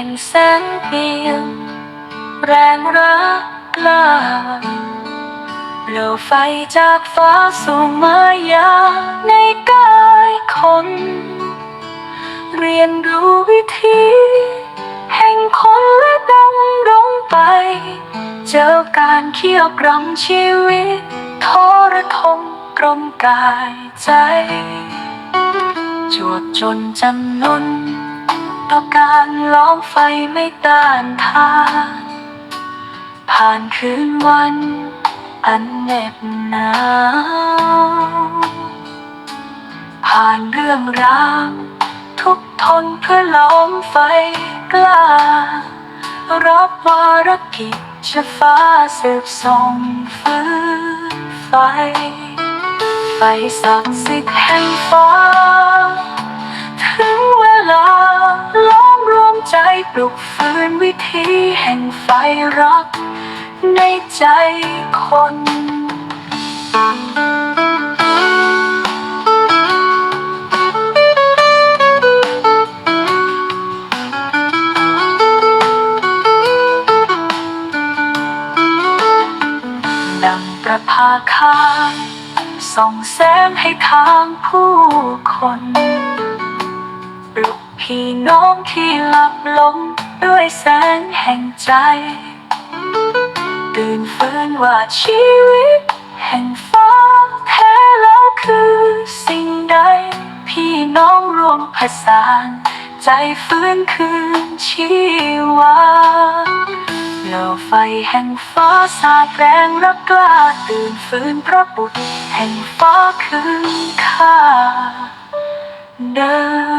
ห่งแสงเปลี่ยนแรงรักลาเปลวไฟจากฟ้าสู่มายาในกายคน เรียนรู้วิธี แห่งคนและดำรงไป เจอการเคี่ยวกรำชีวิตทรทมกลมกายใจ จวบจนจำนนต่อการล้อมไฟไม่ต้านทาน ผ่านคืนวัน อันเหน็บหนาวผ่านเรื่องราวทุกทนเพื่อล้อมไฟกล้า รับภารกิจจะฟ้าสืบส่องฟื้นไฟ ไฟศักดิ์สิทธิ์แห่งฟ้า ปลุกฟื้นวิธีแห่งไฟรัก ในใจคนดังประภาคารส่องแสงให้ทางผู้คน พี่น้องที่หลับลงด้วยแสงแห่งใจ ตื่นฟื้นว่าชีวิต แห่งฟ้าแท้แล้วคือสิ่งใด พี่น้องรวมผสาน ใจฟื้นคืนชีวาเปลวไฟแห่งฟ้าสาดแรงรักกล้า ตื่นฟื้นพระบุตรแห่งฟ้าคืนข้าเดิม